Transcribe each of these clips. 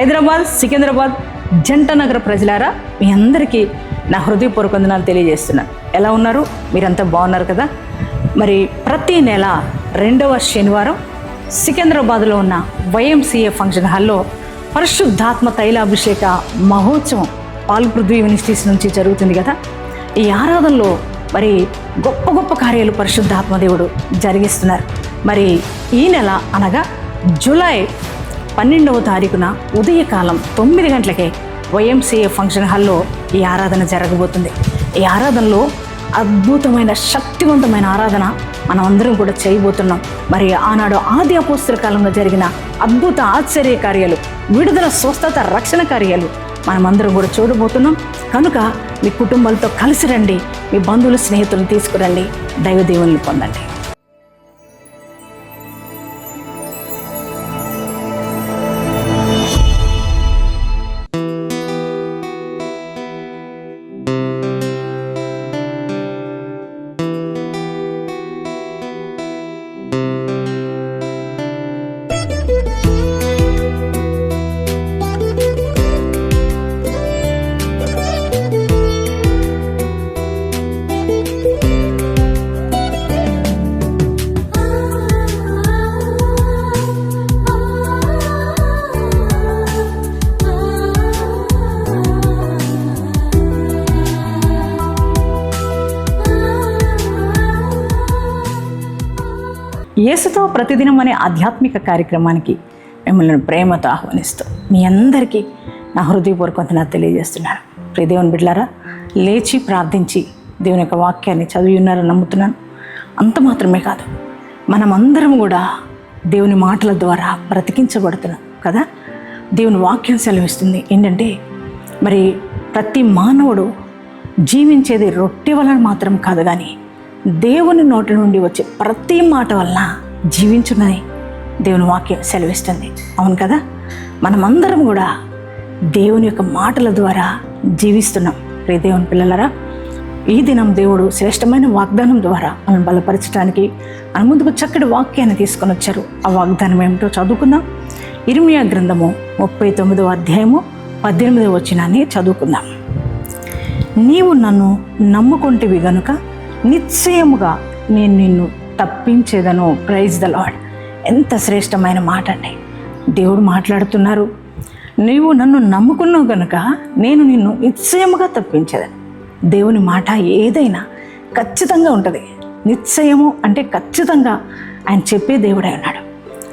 హైదరాబాద్ సికింద్రాబాద్ జంట నగర ప్రజలారా మీ అందరికీ నా హృదయపూర్వక వందనాలు తెలియజేస్తున్నాను ఎలా ఉన్నారు? మీరంతా బాగున్నారు కదా? మరి ప్రతి నెల రెండవ శనివారం సికింద్రాబాద్లో ఉన్న వైఎంసీఏ ఫంక్షన్ హాల్లో పరిశుద్ధాత్మ తైలాభిషేక మహోత్సవం పాల్పృథ్వీ యూనివర్సిటీస్ మినిస్ట్రీస్ నుంచి జరుగుతుంది కదా? ఈ ఆరాధనలో మరి గొప్ప గొప్ప కార్యాలు పరిశుద్ధాత్మ దేవుడు జరిగిస్తున్నారు. మరి ఈ నెల అనగా జూలై పన్నెండవ తారీఖున ఉదయకాలం తొమ్మిది గంటలకే వైఎంసీఏ ఫంక్షన్ హాల్లో ఈ ఆరాధన జరగబోతుంది. ఈ ఆరాధనలో అద్భుతమైన శక్తివంతమైన ఆరాధన మనం అందరం కూడా చేయబోతున్నాం. మరి ఆనాడు ఆది అపోస్తుల కాలంలో జరిగిన అద్భుత ఆశ్చర్య కార్యాలు విడుదల స్వస్థత రక్షణ కార్యాలు మనమందరం కూడా చూడబోతున్నాం. కనుక మీ కుటుంబాలతో కలిసి రండి మీ బంధువులు స్నేహితులను తీసుకురండి దైవదేవుల్ని పొందండి. యేసుతో ప్రతిదినం అనే ఆధ్యాత్మిక కార్యక్రమానికి మిమ్మల్ని ప్రేమతో ఆహ్వానిస్తూ మీ అందరికీ నా హృదయపూర్వక వందనాలు తెలియజేస్తున్నాను. ప్రియ దేవుని బిడ్డారా లేచి ప్రార్థించి దేవుని యొక్క వాక్యాన్ని చదివి ఉన్నారని నమ్ముతున్నాను. అంత మాత్రమే కాదు మనమందరం కూడా దేవుని మాటల ద్వారా బ్రతికించబడుతున్నాం కదా? దేవుని వాక్యం సెలవిస్తుంది ఏంటంటే మరి ప్రతి మానవుడు జీవించేది రొట్టె వలన మాత్రం కాదు కానీ దేవుని నోటి నుండి వచ్చే ప్రతి మాట వల్ల జీవించున్నది దేవుని వాక్యం సెలవిస్తుంది. అవును కదా? మనమందరం కూడా దేవుని యొక్క మాటల ద్వారా జీవిస్తున్నాం. రే దేవుని పిల్లలరా ఈ దినం దేవుడు శ్రేష్టమైన వాగ్దానం ద్వారా మనం బలపరచడానికి మన ముందుకు చక్కటి వాక్యాన్ని తీసుకొని వచ్చారు. ఆ వాగ్దానం ఏమిటో చదువుకుందాం. ఇర్మియా గ్రంథము ముప్పై తొమ్మిదవ అధ్యాయము పద్దెనిమిదవ వచ్చినాన్ని చదువుకుందాం. నీవు నన్ను నమ్ముకుంటివి గనుక నిశ్చయముగా నేను నిన్ను తప్పించేదను. ప్రైజ్ ద లాడ్ ఎంత శ్రేష్టమైన మాట అండి దేవుడు మాట్లాడుతున్నారు. నీవు నన్ను నమ్ముకున్నావు గనుక నేను నిన్ను నిశ్చయముగా తప్పించేదని. దేవుని మాట ఏదైనా ఖచ్చితంగా ఉంటుంది. నిశ్చయము అంటే ఖచ్చితంగా ఆయన చెప్పే దేవుడై ఉన్నాడు.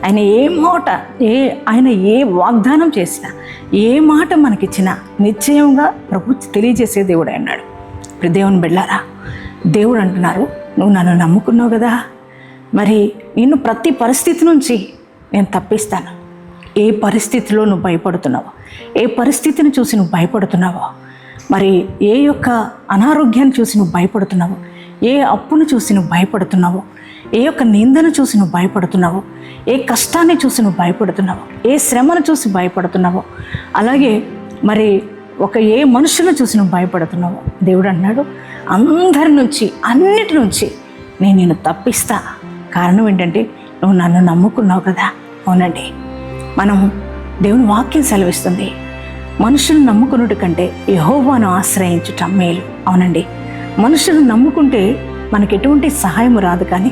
ఆయన ఏ మాట ఏ ఆయన ఏ వాగ్దానం చేసినా ఏ మాట మనకిచ్చినా నిశ్చయంగా ప్రభు తెలియజేసే దేవుడై ఉన్నాడు. దేవుని బిళ్ళారా దేవుడు అంటున్నారు నువ్వు నన్ను నమ్ముకున్నావు కదా? మరి నిన్ను ప్రతి పరిస్థితి నుంచి నేను తప్పిస్తాను. ఏ పరిస్థితిలో నువ్వు భయపడుతున్నావో ఏ పరిస్థితిని చూసి నువ్వు భయపడుతున్నావో మరి ఏ యొక్క అనారోగ్యాన్ని చూసి నువ్వు భయపడుతున్నావో ఏ అప్పును చూసి నువ్వు భయపడుతున్నావో ఏ యొక్క నిందను చూసి నువ్వు భయపడుతున్నావో ఏ కష్టాన్ని చూసి నువ్వు భయపడుతున్నావో ఏ శ్రమను చూసి భయపడుతున్నావో అలాగే మరి ఒక ఏ మనుషులను చూసి నువ్వు భయపడుతున్నావు? దేవుడు అన్నాడు అందరి నుంచి అన్నిటి నుంచి నేను నేను తప్పిస్తా. కారణం ఏంటంటే నువ్వు నన్ను నమ్ముకున్నావు కదా? అవునండి. మనం దేవుని వాక్యం సెలవిస్తుంది. మనుషులను నమ్ముకున్నట్టు కంటే యహోవాను ఆశ్రయించటం మేలు. అవునండి. మనుషులను నమ్ముకుంటే మనకి ఎటువంటి సహాయం రాదు కానీ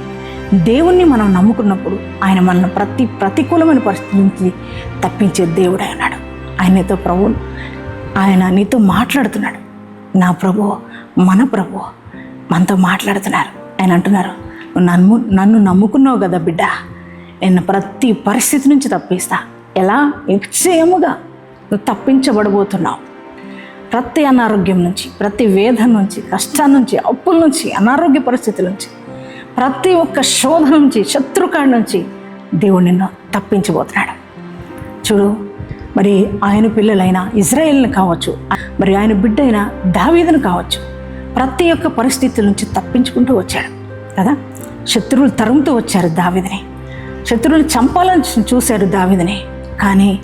దేవుణ్ణి మనం నమ్ముకున్నప్పుడు ఆయన మనల్ని ప్రతి ప్రతికూలమైన పరిస్థితి నుంచి తప్పించే దేవుడే అన్నాడు ఆయనతో ప్రభువు ఆయన నీతో మాట్లాడుతున్నాడు. నా ప్రభు మన ప్రభు మనతో మాట్లాడుతున్నారు. ఆయన అంటున్నారు "నువ్వు నన్ను నన్ను నమ్ముకున్నావు కదా బిడ్డ. నేను ప్రతి పరిస్థితి నుంచి తప్పిస్తా. ఎలా? నిశ్చయముగా నువ్వు తప్పించబడబోతున్నావు. ప్రతి అనారోగ్యం నుంచి ప్రతి వేదన నుంచి కష్టం నుంచి అప్పుల నుంచి అనారోగ్య పరిస్థితుల నుంచి ప్రతి ఒక్క శోధ నుంచి శత్రుకాడి నుంచి దేవుడు నిన్ను తప్పించబోతున్నాడు. చూడు మరి ఆయన పిల్లలైన ఇజ్రాయెల్ని కావచ్చు మరి ఆయన బిడ్డ అయిన దావీదును కావచ్చు ప్రతి ఒక్క పరిస్థితుల నుంచి తప్పించుకుంటూ వచ్చాడు కదా? శత్రువులు తరుముతూ వచ్చారు దావీదిని. శత్రువులు చంపాలని చూశారు దావీదిని. కానీ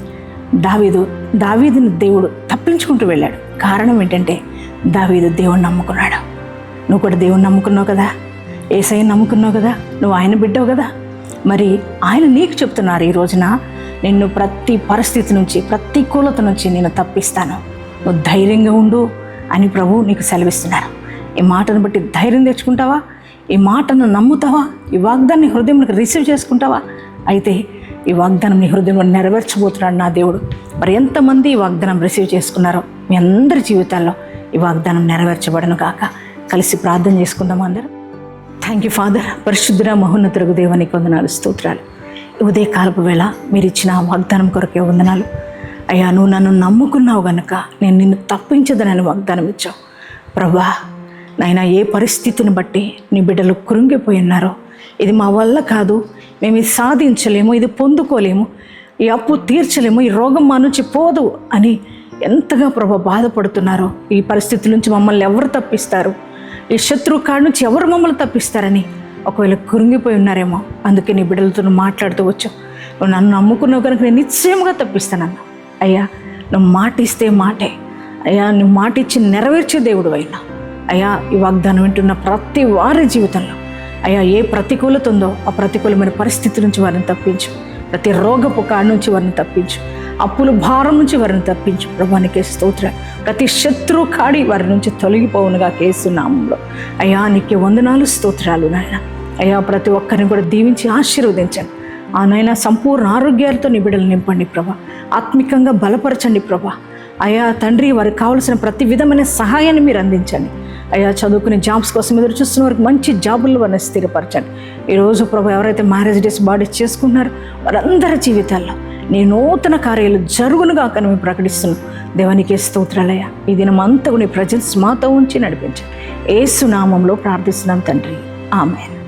దావీదు దావీదుని దేవుడు తప్పించుకుంటూ వెళ్ళాడు. కారణం ఏంటంటే దావీదు దేవుణ్ణి నమ్ముకున్నాడు. నువ్వు కూడా దేవుణ్ణి నమ్ముకున్నావు కదా? ఏసయ్య నమ్ముకున్నావు కదా? నువ్వు ఆయన బిడ్డవు కదా? మరి ఆయన నీకు చెప్తున్నారు ఈ రోజున నిన్ను ప్రతి పరిస్థితి నుంచి ప్రతికూలత నుంచి నేను తప్పిస్తాను. నువ్వు ధైర్యంగా ఉండు అని ప్రభు నీకు సెలవిస్తున్నారు ఈ మాటను బట్టి ధైర్యం తెచ్చుకుంటావా? ఈ మాటను నమ్ముతావా? ఈ వాగ్దాన్ని హృదయంలోకి రిసీవ్ చేసుకుంటావా? అయితే ఈ వాగ్దానం నీ హృదయంలో నెరవేర్చబోతున్నాడు నా దేవుడు. మరి ఎంతమంది ఈ వాగ్దానం రిసీవ్ చేసుకున్నారో మీ అందరి జీవితాల్లో ఈ వాగ్దానం నెరవేర్చబడను కాక కలిసి ప్రార్థన చేసుకుందాం అందరూ? థ్యాంక్ యూ ఫాదర్ పరిశుద్ధుర మహోన్నతులకు దేవానికి వందనాలు స్తోత్రాలు. ఉదయకాలపు ఉదయ కాలపు వేళ మీరు ఇచ్చిన వాగ్దానం కొరకే వందనాలు. అయ్యా నువ్వు నన్ను నమ్ముకున్నావు గనుక నేను నిన్ను తప్పించదనని వాగ్దానం ఇచ్చావు. ప్రభా నాయన ఏ పరిస్థితిని బట్టి నీ బిడ్డలు కృంగిపోయి ఉన్నారో ఇది మా వల్ల కాదు. మేము ఇది సాధించలేము ఇది పొందుకోలేము ఈ అప్పు తీర్చలేము ఈ రోగం మా నుంచి పోదు అని ఎంతగా ప్రభా బాధపడుతున్నారో ఈ పరిస్థితి నుంచి మమ్మల్ని ఎవరు తప్పిస్తారు? ఈ శత్రువు కాడి నుంచి ఎవరు మమ్మల్ని తప్పిస్తారని ఒకవేళ కురింగిపోయి ఉన్నారేమో అందుకే నీ బిడ్డలతో మాట్లాడుతూ వచ్చావు నువ్వు నన్ను నమ్ముకున్నావు కనుక నేను నిశ్చయముగా తప్పిస్తానన్న అయ్యా నువ్వు మాట ఇస్తే మాటే. అయ్యా నువ్వు మాట ఇచ్చి నెరవేర్చే దేవుడు అయినా. అయ్యా ఈ వాగ్దానం వింటున్న ప్రతి వారి జీవితంలో. అయ్యా ఏ ప్రతికూలత ఉందో ఆ ప్రతికూలమైన పరిస్థితి నుంచి వారిని తప్పించు. ప్రతి రోగపు కాడి నుంచి వారిని తప్పించు. అప్పుల భారం నుంచి వారిని తప్పించు. ప్రభానికి స్తోత్ర. ప్రతి శత్రు కాడి వారి నుంచి తొలగిపోవునుగా కేసు నామంలో. అయ్యా నీకే వందనాలు స్తోత్రాలు నాయన. అయ్యా ప్రతి ఒక్కరిని కూడా దీవించి ఆశీర్వదించండి. ఆ నాయన సంపూర్ణ ఆరోగ్యాలతో నిబిడలు నింపండి ప్రభా. ఆత్మికంగా బలపరచండి ప్రభా. అయ్యా తండ్రి వారికి కావలసిన ప్రతి విధమైన సహాయాన్ని మీరు అందించండి. అయ్యా చదువుకునే జాబ్స్ కోసం ఎదురు చూస్తున్న వారికి మంచి జాబులు వారిని స్థిరపరచండి. ఈరోజు ప్రభు ఎవరైతే మ్యారేజ్ డేస్ బాడీ చేసుకున్నారో వారందరి జీవితాల్లో నీ నూతన కార్యాలు జరుగునుగా అక్కడ మేము ప్రకటిస్తున్నాం. దేవానికి స్తోత్రాలయ ఈ దినం అంతా నీ ప్రజెన్స్ మాతో ఉంచి నడిపించండి. ఏసునామంలో ప్రార్థిస్తున్నాం తండ్రి. ఆమెను.